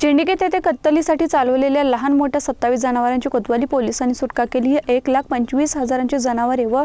चेंडिकेत येथे कत्तलीसाठी चालवलेल्या लहान मोठ्या सत्तावीस जनावरांची कोतवाली पोलिसांनी सुटका केली. ही एक लाख पंचवीस हजारांची जनावरे व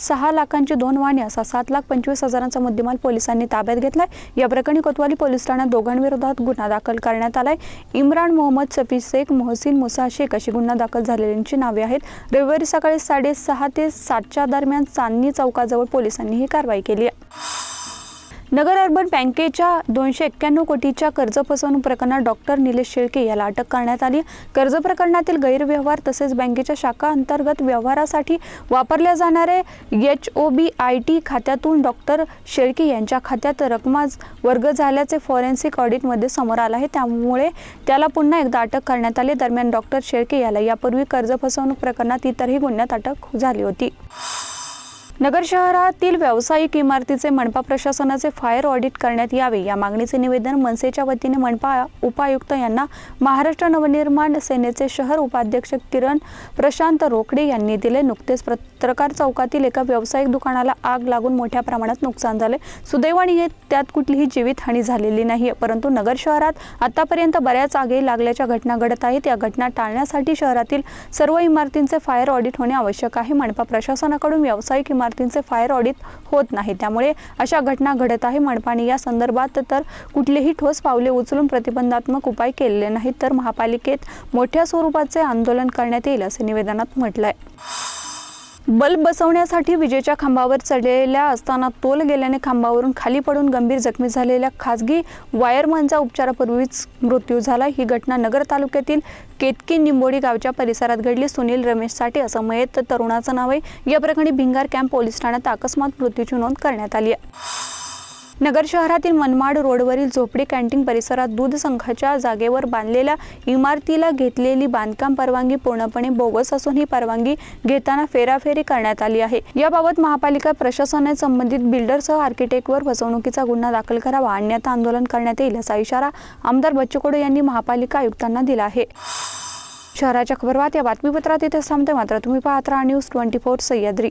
सहा लाखांची दोन वाणी असा सात लाख पंचवीस हजारांचा मुद्देमाल पोलिसांनी ताब्यात घेतलाय. या प्रकरणी कोतवाली पोलीस ठाण्यात दोघांविरोधात गुन्हा दाखल करण्यात आलाय. इम्रान मोहम्मद सफी शेख मोहसिन मुसा शेख अशी गुन्हा दाखल झालेल्यांची नावे आहेत. रविवारी सकाळी साडेसहा ते सातच्या दरम्यान चांदणी चौकाजवळ पोलिसांनी ही कारवाई केली आहे. नगर अर्बन बँकेच्या दोनशे एक्क्याण्णव कोटीच्या कर्ज फसवणूक प्रकरणात डॉक्टर निलेश शेळके याला अटक करण्यात आली. कर्ज प्रकरणातील गैरव्यवहार तसेच बँकेच्या शाखा अंतर्गत व्यवहारासाठी वापरल्या जाणारे H O B I T खात्यातून डॉक्टर शेळके यांच्या खात्यात रकमा वर्ग झाल्याचे फॉरेन्सिक ऑडिटमध्ये समोर आलं आहे. त्यामुळे त्याला पुन्हा एकदा अटक करण्यात आली. दरम्यान डॉक्टर शेळके याला यापूर्वी कर्ज फसवणूक प्रकरणात इतरही गुन्ह्यात अटक झाली होती. नगर शहरातील व्यावसायिक इमारतीचे मनपा प्रशासनाचे फायर ऑडिट करण्यात यावे या मागणीचे निवेदन मनसेच्या वतीने मनपा उपायुक्त यांना महाराष्ट्र नवनिर्माण सेनेचे शहर उपाध्यक्ष किरण प्रशांत रोकडे यांनी दिले. नुकतेच पत्रकार चौकातील एका व्यावसायिक दुकानाला आग लागून मोठ्या प्रमाणात नुकसान झाले. सुदैवाने हे त्यात कुठलीही जीवितहानी झालेली नाही परंतु नगर शहरात आतापर्यंत बऱ्याच आगी लागल्याच्या घटना घडत आहेत. या घटना टाळण्यासाठी शहरातील सर्व इमारतींचे फायर ऑडिट होणे आवश्यक आहे. मनपा प्रशासनाकडून व्यावसायिक इमारतींचे फायर ऑडिट होत नाही. त्यामुळे अशा घटना घडत आहे. मनपाने या संदर्भात तर कुठलेही ठोस पावले उचलून प्रतिबंधात्मक उपाय केलेले नाहीत तर महापालिकेत मोठ्या स्वरूपाचे आंदोलन करण्यात येईल असे निवेदनात म्हटलंय. बल्ब बसवण्यासाठी विजेच्या खांबावर चढलेल्या असताना तोल गेल्याने खांबावरून खाली पडून गंभीर जखमी झालेल्या खासगी वायरमनचा उपचारापूर्वीच मृत्यू झाला. ही घटना नगर तालुक्यातील केतकी निंबोडी गावच्या परिसरात घडली. सुनील रमेश साठे असं मयत तरुणाचं नाव आहे. या प्रकरणी भिंगार कॅम्प पोलीस ठाण्यात अकस्मात मृत्यूची नोंद करण्यात आली आहे. नगर शहरातील मनमाड रोडवरील झोपडी कॅन्टीन परिसरात दूध संघाच्या जागेवर बांधलेल्या इमारतीला घेतलेली बांधकाम परवानगी पूर्णपणे बोगस असून ही परवानगी घेताना फेराफेरी करण्यात आली आहे. याबाबत महापालिका प्रशासनाने संबंधित बिल्डरसह आर्किटेक्टवर फसवणुकीचा गुन्हा दाखल करावा अन्यथा आंदोलन करण्यात येईल असा इशारा आमदार बच्चू कडू यांनी महापालिका आयुक्तांना दिला आहे. शहराच्या खबरवात या बातमीपत्रात इथे थांबते. मात्र तुम्ही पाहत राहा न्यूज ट्वेंटी फोर सह्याद्री.